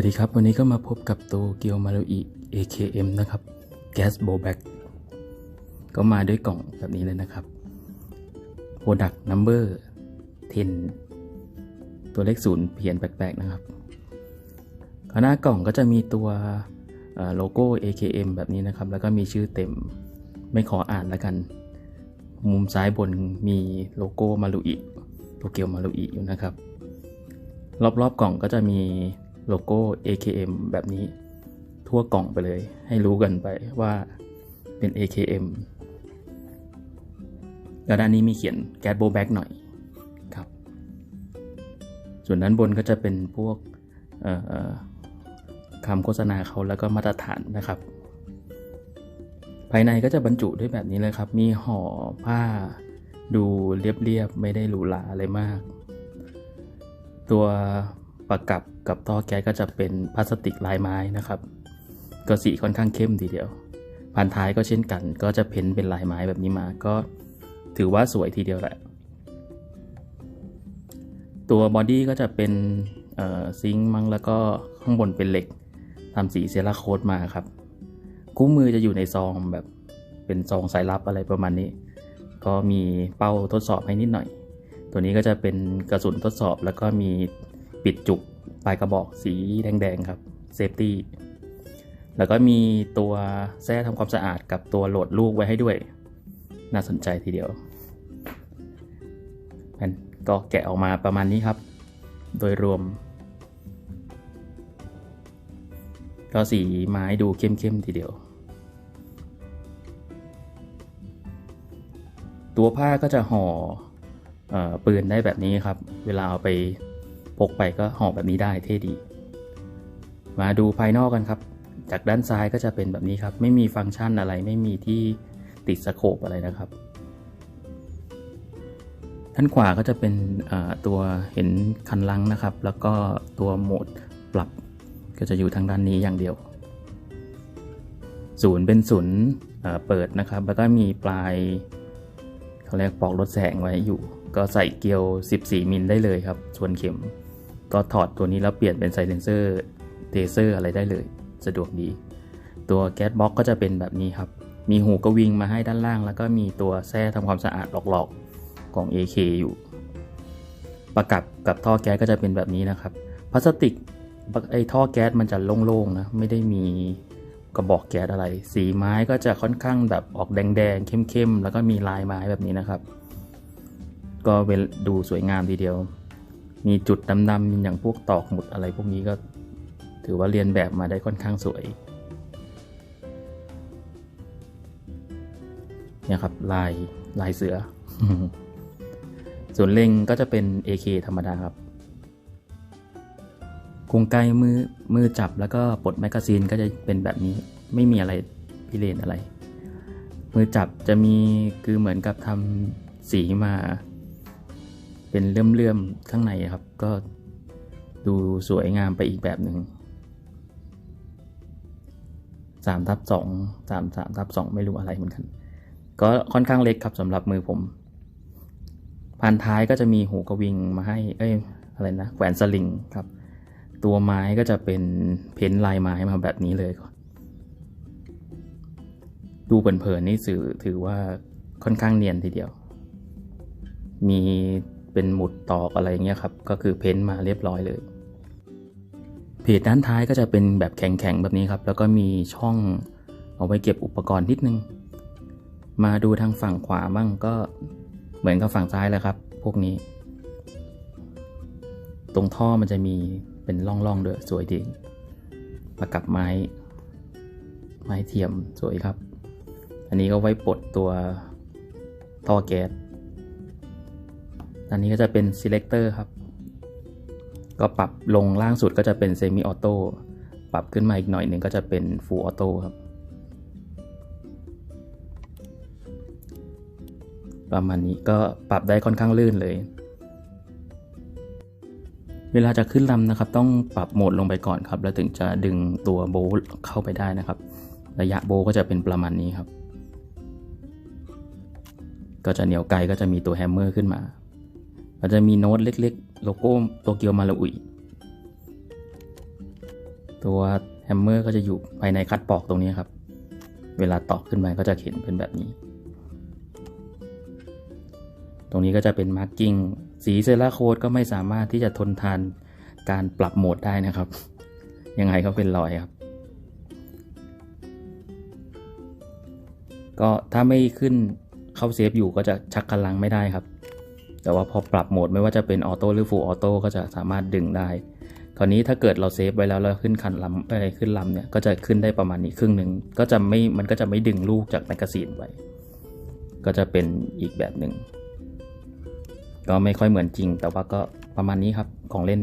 วัสดีครับ วันนี้ก็มาพบกับโตเกียวมารุอิ AKM นะครับ Gas b o b a c ก็มาด้วยกล่องแบบนี้เลยนะครับ Product Number 10 ตัวเลขศูนย์เขียนแปลกๆนะครับหน้ากล่องก็จะมีตัวโลโก้ AKM แบบนี้นะครับ แล้วก็มีชื่อเต็มไม่ขออ่านแล้วกัน มุมซ้ายบนมีโลโก้มารุอิโตเกียวมารุอิอยู่นะครับ รอบๆกล่องก็จะมี โลโก้ AKM แบบนี้ทั่วกล่องไปเลย ให้รู้กันไปว่าเป็น AKM แล้วด้านนี้มีเขียน g a t b o b a c หน่อยครับ ส่วนด้านบนก็จะเป็นพวกคำโฆษณาเขาแล้วก็มาตรฐานนะครับ ภายในก็จะบรรจุด้วยแบบนี้เลยครับ มีห่อผ้าดูเรียบๆ ไม่ได้หรูหราอะไรมาก ตัว ประกับกับท่อแก๊สก็จะเป็นพลาสติกลายไม้นะครับ ก็สีค่อนข้างเข้มทีเดียวผ่านท้ายก็เช่นกัน ก็จะเพ้นเป็นลายไม้แบบนี้มาก็ถือว่าสวยทีเดียวแหละ ตัวบอดี้ก็จะเป็นซิงค์มั้งแล้วก็ข้างบนเป็นเหล็กทำสีเซราโคตมาครับ คู่มือจะอยู่ในซองแบบเป็นซองสายลับอะไรประมาณนี้ ก็มีเป้าทดสอบให้นิดหน่อย ตัวนี้ก็จะเป็นกระสุนทดสอบแล้วก็มี ปิดจุกปลายกระบอกสีแดงๆครับเซฟตี้แล้วก็มีตัวแส้ทำความสะอาดกับตัวโหลดลูกไว้ให้ด้วย น่าสนใจทีเดียวแผ่นก็แกะออกมาประมาณนี้ครับ โดยรวม ก็สีไม้ดูเข้มๆทีเดียว ตัวผ้าก็จะห่อเออปืนได้แบบนี้ครับ เวลาเอาไป พกไปก็ห่อแบบนี้ได้เท่ดี มาดูภายนอกกันครับ จากด้านซ้ายก็จะเป็นแบบนี้ครับ ไม่มีฟังก์ชันอะไร ไม่มีที่ติดสโคปอะไรนะครับ ด้านขวาก็จะเป็นตัวเห็นคันลังนะครับ แล้วก็ตัวโหมดปรับก็จะอยู่ทางด้านนี้อย่างเดียว ศูนย์เป็นศูนย์เปิดนะครับ แล้วก็มีปลายเขาเรียกปอกลดแสงไว้อยู่ ก็ใส่เกลียว 14 มิลได้เลยครับ ส่วนเข็ม ก็ถอดตัวนี้แล้วเปลี่ยนเป็นไซเลนเซอร์เทเซอร์อะไรได้เลย สะดวกดี ตัวแก๊สบ็อกก็จะเป็นแบบนี้ครับ มีหูกระวิงมาให้ด้านล่าง แล้วก็มีตัวแส้ทำความสะอาดหลอกๆของ AK อยู่ ประกับกับท่อแก๊สก็จะเป็นแบบนี้นะครับ พลาสติกไอ้ท่อแก๊สมันจะโล่งๆนะ ไม่ได้มีกระบอกแก๊สอะไร สีไม้ก็จะค่อนข้างแบบออกแดงๆเข้มๆ แล้วก็มีลายไม้แบบนี้นะครับ ก็เวดูสวยงามทีเดียว มีจุดดำๆอย่างพวกตอกหมุดอะไรพวกนี้ก็ถือว่าเรียนแบบมาได้ค่อนข้างสวยเนี่ยครับลายลายเสือ ส่วนเล็งก็จะเป็น AK ธรรมดาครับกรงไกมือมือจับแล้วก็ปลดแมกกาซีนก็จะเป็นแบบนี้ไม่มีอะไรพิเรนอะไร มือจับจะมีคือเหมือนกับทำสีมา เป็นเลื่อมๆข้างในครับ ก็ดูสวยงามไปอีกแบบหนึ่งสามทับสองสามสามทับสองไม่รู้อะไรเหมือนกัน ก็ค่อนข้างเล็กครับสำหรับมือผมพันท้ายก็จะมีหูกระวิงมาให้ เอ้ย อะไรนะ แขวนสลิงครับ ตัวไม้ก็จะเป็นเพ้นลายไม้มาแบบนี้เลยก่อนดูเผินๆนี่สื่อถือว่าค่อนข้างเนียนทีเดียว มี เป็นหมุดตอกอะไรเงี้ยครับ ก็คือเพ้นมาเรียบร้อยเลยเพจด้านท้ายก็จะเป็นแบบแข็งๆแบบนี้ครับ แล้วก็มีช่องเอาไว้เก็บอุปกรณ์นิดนึง มาดูทางฝั่งขวาบ้างก็เหมือนกับฝั่งซ้ายแหละครับ พวกนี้ ตรงท่อมันจะมีเป็นร่องๆด้วยสวยดีประกับไม้ ไม้เทียมสวยครับ อันนี้ก็ไว้ปลดตัวท่อแก๊ส อันนี้ก็จะเป็น selector ครับ ก็ปรับลงล่างสุดก็จะเป็น semi auto ปรับขึ้นมาอีกหน่อยหนึ่งก็จะเป็น full auto ครับ ประมาณนี้ก็ปรับได้ค่อนข้างลื่นเลย เวลาจะขึ้นลำนะครับ ต้องปรับโหมดลงไปก่อนครับ แล้วถึงจะดึงตัวโบเข้าไปได้นะครับ ระยะโบก็จะเป็นประมาณนี้ครับ ก็จะเหนียวไกลก็จะมีตัวแฮมเมอร์ขึ้นมา ก็จะมีโน้ตเล็กๆ โลโก้โตเกียวมาลาอุยตัวแฮมเมอร์ก็จะอยู่ภายในคัดปอกตรงนี้ครับ เวลาตอกขึ้นไปก็จะเห็นเป็นแบบนี้ ตรงนี้ก็จะเป็นมาร์กิ้งสีเซราโคดก็ไม่สามารถที่จะทนทานการปรับโหมดได้นะครับ ยังไงก็เป็นรอยครับ ก็ถ้าไม่ขึ้นเข้าเซฟอยู่ก็จะชักกำลังไม่ได้ครับ แต่ว่าพอปรับโหมดไม่ว่าจะเป็นออโต้หรือฟูลออโต้ก็จะสามารถดึงได้ คราวนี้ถ้าเกิดเราเซฟไว้แล้วแล้วขึ้นคันลำอะไรขึ้นลำเนี่ยก็จะขึ้นได้ประมาณนี้ครึ่งหนึ่งก็จะไม่มันก็จะไม่ดึงลูกจากแมกกาซีนไว้ ก็จะเป็นอีกแบบหนึ่งก็ไม่ค่อยเหมือนจริง แต่ว่าก็ประมาณนี้ครับของเล่น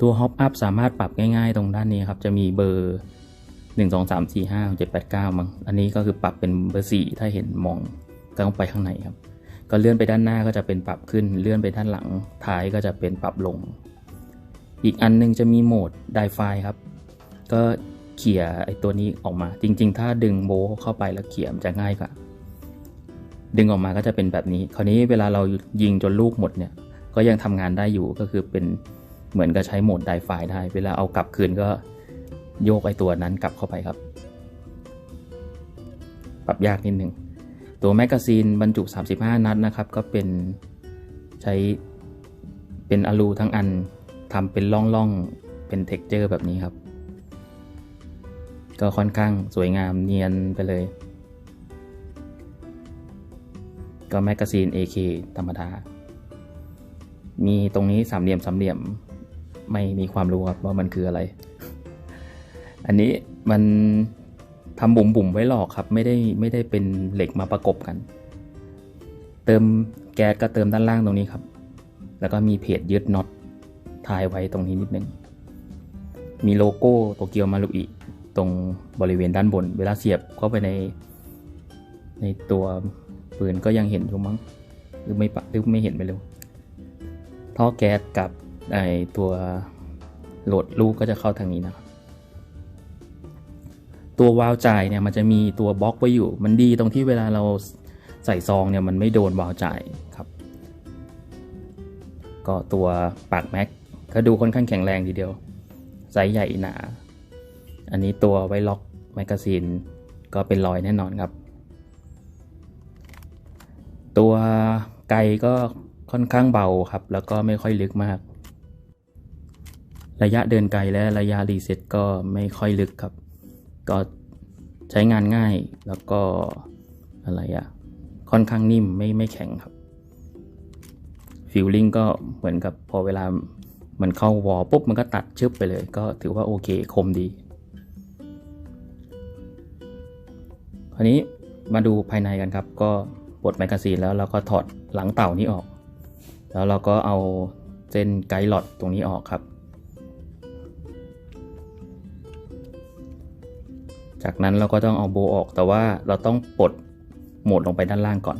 ตัวฮอปอัพสามารถปรับง่ายๆ ตรงด้านนี้ครับ จะมีเบอร์ 1 2 3 4 5 6 7 8 9มั้งอันนี้ก็คือปรับเป็นเบอร์4ถ้าเห็นมองก็ต้องไปข้างในครับ ก็เลื่อนไปด้านหน้าก็จะเป็นปรับขึ้น เลื่อนไปด้านหลังท้ายก็จะเป็นปรับลง อีกอันนึงจะมีโหมดไดไฟครับ ก็เขี่ยไอตัวนี้ออกมา จริง ๆ ถ้าดึงโบเข้าไปแล้วเขี่ยมันจะง่ายกว่าดึงออกมาก็จะเป็นแบบนี้ คราวนี้เวลาเรายิงจนลูกหมดเนี่ย ก็ยังทำงานได้อยู่ก็คือเป็นเหมือนกับใช้โหมดไดไฟได้ เวลาเอากลับคืนก็ โยกไอตัวนั้นกลับเข้าไปครับ ปรับยากนิดนึงตัวแมกกาซีนบรรจุ 35 นัดนะครับ ก็เป็นใช้เป็นอลูทั้งอันทำเป็นล่องๆ เป็นเท็กเจอร์แบบนี้ครับ ก็ค่อนข้างสวยงามเนียนไปเลย ก็แมกกาซีน AK ธรรมดา มีตรงนี้สามเหลี่ยมสามเหลี่ยมไม่มีความรู้ครับว่ามันคืออะไร อันนี้มันทำบุ่มบุ่มๆไว้หลอกครับ ไม่ได้ไม่ได้เป็นเหล็กมาประกบกัน เติมแก๊สก็เติมด้านล่างตรงนี้ครับ แล้วก็มีเพจยึดน็อตทายไว้ตรงนี้นิดนึง มีโลโก้โตเกียวมารุอิตรงบริเวณด้านบน เวลาเสียบเข้าไปใน ในตัวปืนก็ยังเห็นอยู่มั้งหรือไม่ปะหรือไม่เห็นไปเลยท่อแก๊สกับไอตัวโหลดลูกก็จะเข้าทางนี้นะครับ ตัววาล์วจ่ายเนี่ยมันจะมีตัวบล็อกไว้อยู่ มันดีตรงที่เวลาเราใส่ซองเนี่ยมันไม่โดนวาล์วจ่ายครับ ก็ตัวปากแม็กก็ดูค่อนข้างแข็งแรงทีเดียวไซส์ใหญ่หนา อันนี้ตัวไว้ล็อกแมกกาซีนก็เป็นรอยแน่นอนครับ ตัวไกลก็ค่อนข้างเบาครับ แล้วก็ไม่ค่อยลึกมาก ระยะเดินไกลและระยะรีเซ็ตก็ไม่ค่อยลึกครับ ก็ใช้งานง่ายแล้วก็อะไรอะค่อนข้างนิ่มไม่ไม่แข็งครับฟิลลิ่งก็เหมือนกับพอเวลามันเข้าวอลปุ๊บมันก็ตัดชึบไปเลย ก็ถือว่าโอเคคมดีคราวนี้มาดูภายในกันครับ ก็ปลดแมกกาซีนแล้วเราก็ถอดหลังเต่านี้ออก แล้วเราก็เอาเส้นไกด์หลอดตรงนี้ออกครับ จากนั้นเราก็ต้องเอาโบออก แต่ว่าเราต้องปลดโหมดลงไปด้านล่างก่อน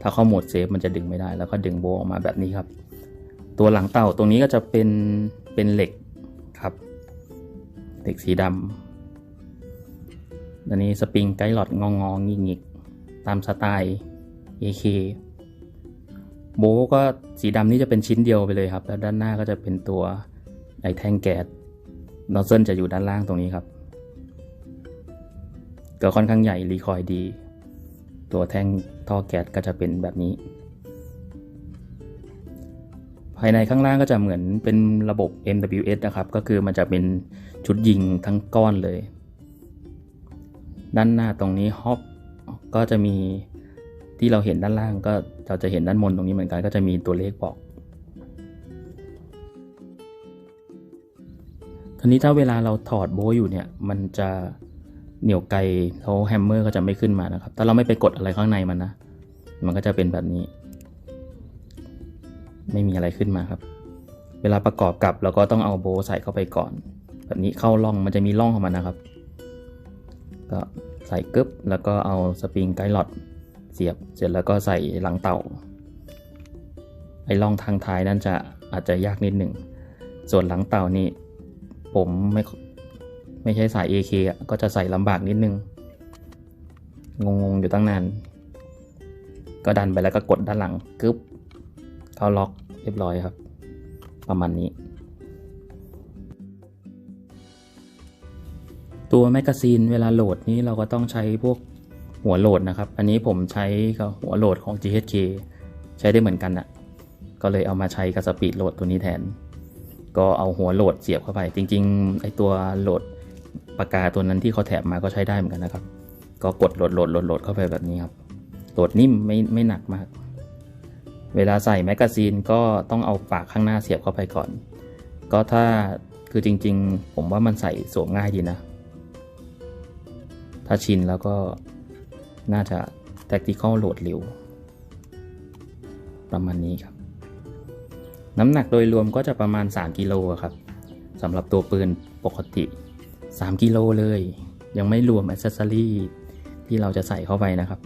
ถ้าเข้าโหมดเซฟมันจะดึงไม่ได้ แล้วก็ดึงโบออกมาแบบนี้ครับ ตัวหลังเต่าตรงนี้ก็จะเป็นเป็นเหล็กครับเหล็กสีดำอันนี้สปริงไกด์หลอดงองงงิกงิกๆตามสไตล์ AK โบก็สีดำนี่จะเป็นชิ้นเดียวไปเลยครับ แล้วด้านหน้าก็จะเป็นตัวไอแท่งแก๊สนอเซิลจะอยู่ด้านล่างตรงนี้ครับ ก็ค่อนข้างใหญ่รีคอยดี ตัวแท่งท่อแก๊สก็จะเป็นแบบนี้ ภายในข้างล่างก็จะเหมือนเป็นระบบ MWS นะครับ ก็คือมันจะเป็นชุดยิงทั้งก้อนเลย ด้านหน้าตรงนี้ฮอปก็จะมีที่เราเห็นด้านล่างก็เราจะเห็นด้านบนตรงนี้เหมือนกันก็จะมีตัวเลขบอกทีนี้ถ้าเวลาเราถอดโบอยู่เนี่ย มันจะ เหนี่ยวไกลเขาแฮมเมอร์ก็จะไม่ขึ้นมานะครับ ถ้าเราไม่ไปกดอะไรข้างในมันนะ มันก็จะเป็นแบบนี้ ไม่มีอะไรขึ้นมาครับ เวลาประกอบกับเราก็ต้องเอาโบใส่เข้าไปก่อน แบบนี้เข้าร่องมันจะมีร่องของมันนะครับ ก็ใส่กึบแล้วก็เอาสปริงไกด์หลอดเสียบ เสร็จแล้วก็ใส่หลังเต่า ไอ้ร่องทางท้ายนั่นจะอาจจะยากนิดหนึ่ง ส่วนหลังเต่านี่ผมไม่ ไม่ใช่สาย AK อะก็จะใส่ลำบากนิดนึง งงๆอยู่ตั้งนาน ก็ดันไปแล้วก็กดด้านหลังกึ๊บเข้าล็อกเรียบร้อยครับ ประมาณนี้ ตัวแมกกาซีนเวลาโหลดนี้เราก็ต้องใช้พวกหัวโหลดนะครับ อันนี้ผมใช้กับหัวโหลดของ GHK ใช้ได้เหมือนกันอะก็เลยเอามาใช้กับสปีดโหลดตัวนี้แทน ก็เอาหัวโหลดเสียบเข้าไป จริงๆไอตัวโหลด ปากกาตัวนั้นที่เขาแถมมาก็ใช้ได้เหมือนกันนะครับ ก็กดโหลดโหลดโหลดโหลดเข้าไปแบบนี้ครับโหลดนิ่มไม่ไม่หนักมาก เวลาใส่แมกกาซีนก็ต้องเอาปากข้างหน้าเสียบเข้าไปก่อน ก็ถ้าคือจริง ๆ ผมว่ามันใส่สวมง่ายดีนะ ถ้าชินแล้วก็น่าจะ tactical โหลดเร็ว ประมาณนี้ครับ น้ำหนักโดยรวมก็จะประมาณ 3 กิโลครับสำหรับตัวปืนปกติ 3กิโลเลย ยังไม่รวมอ c เซสซอรี่ที่เราจะใส่เข้าไปนะครับ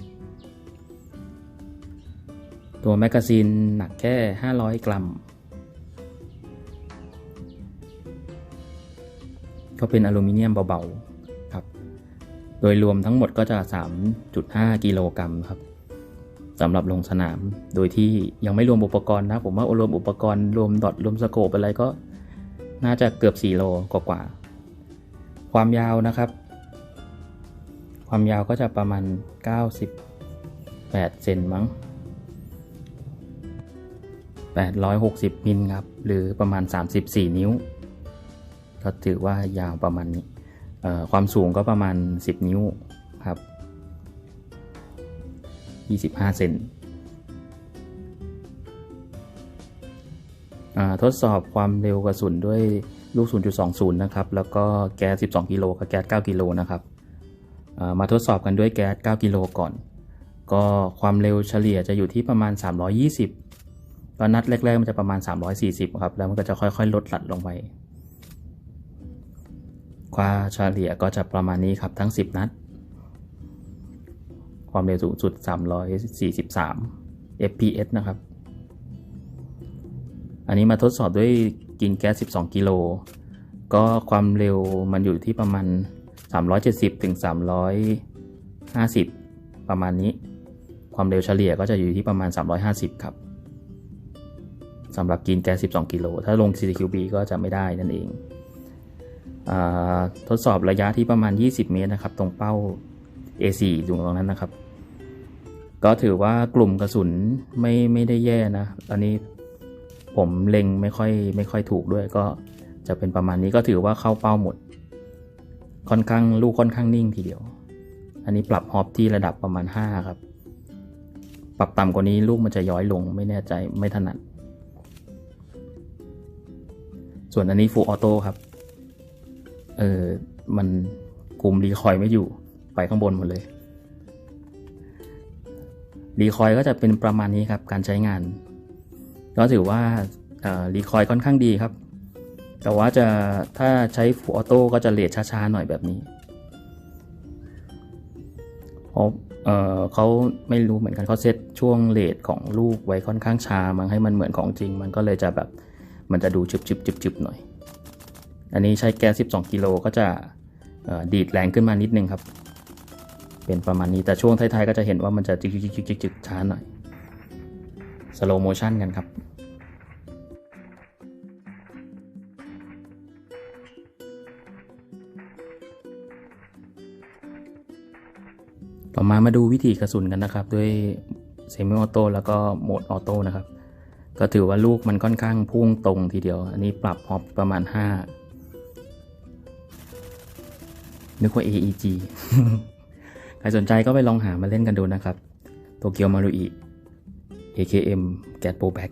ตัวแมกกาซีนหนักแค่ 500 กรัม ก็เป็นอลูมิเนียมเบาๆครับ โดยรวมทั้งหมดก็จะ 3.5 กิโลกรัมครับสำหรับลงสนาม โดยที่ยังไม่รวมอุปกรณ์นะ ผมว่ารวมอุปกรณ์รวมดอทรวมสโคปอะไรก็น่าจะเกือบ 4 โลกว่าๆ ความยาวนะครับ ความยาวก็จะประมาณ 98เซนมั้ง860มิลครับ หรือประมาณ 34 นิ้ว ก็ถือว่ายาวประมาณนี้ ความสูงก็ประมาณ 10 นิ้วครับ 25 เซนทดสอบความเร็วกระสุนด้วย ลูก 0.20 นะครับ แล้วก็แก๊ส 12 กิโลกับแก๊ส 9 กิโลนะครับ มาทดสอบกันด้วยแก๊ส 9 กิโลก่อน ก็ความเร็วเฉลี่ยจะอยู่ที่ประมาณ 320 ตอนนัดแรก ๆ มันจะประมาณ 340 ครับ แล้วมันก็จะค่อยๆ ลดหลั่นลงไปความเฉลี่ยก็จะประมาณนี้ครับทั้ง 10 นัด ความเร็วสูงสุด 343 fps นะครับ อันนี้มาทดสอบด้วย กินแก๊ส 12 กิโล ก็ความเร็วมันอยู่ที่ประมาณ 370ถึง350 ประมาณนี้ ความเร็วเฉลี่ยก็จะอยู่ที่ประมาณ 350 ครับสำหรับกินแก๊ส 12 กิโล ถ้าลง CCQB ก็จะไม่ได้นั่นเองอทดสอบระยะที่ประมาณ 20 เมตรนะครับ ตรงเป้า A4 ตรงนั้นนะครับ ก็ถือว่ากลุ่มกระสุนไม่ไม่ได้แย่นะ อันนี้ ผมเล็งไม่ค่อยไม่ค่อยถูกด้วยก็จะเป็นประมาณนี้ก็ถือว่าเข้าเป้าหมด ค่อนข้างลูกค่อนข้างนิ่งทีเดียว อันนี้ปรับฮอปที่ระดับประมาณ 5 ครับ ปรับต่ำกว่านี้ลูกมันจะย้อยลงไม่แน่ใจไม่ถนัด ส่วนอันนี้ฟูออโต้ครับ เออมันคุมรีคอยไม่อยู่ไปข้างบนหมดเลยรีคอยก็จะเป็นประมาณนี้ครับการใช้งาน ก็ถือว่ารีคอยค่อนข้างดีครับ แต่ว่าจะถ้าใช้ฟูออโต้ก็จะเลทช้าๆหน่อยแบบนี้เพราะเขาไม่รู้เหมือนกันเขาเซตช่วงเลทของลูกไว้ค่อนข้างช้ามันให้มันเหมือนของจริง มันก็เลยจะแบบมันจะดูจึบๆๆหน่อย อันนี้ใช้แก๊ส12 กิโลก็จะดีดแรงขึ้นมานิดนึงครับ เป็นประมาณนี้แต่ช่วงท้ายๆ ก็จะเห็นว่ามันจะจิกๆๆๆช้าหน่อยสโลโมชันกันครับ มามาดูวิธีกระสุนกันนะครับ ด้วยเซมิออโต้แล้วก็โหมดออโต้นะครับ ก็ถือว่าลูกมันค่อนข้างพุ่งตรงทีเดียว อันนี้ปรับฮอปประมาณ 5 นึกว่า AEG ใครสนใจก็ไปลองหามาเล่นกันดูนะครับ โตเกียวมารุอิ AKM แก t โปรแบ็ก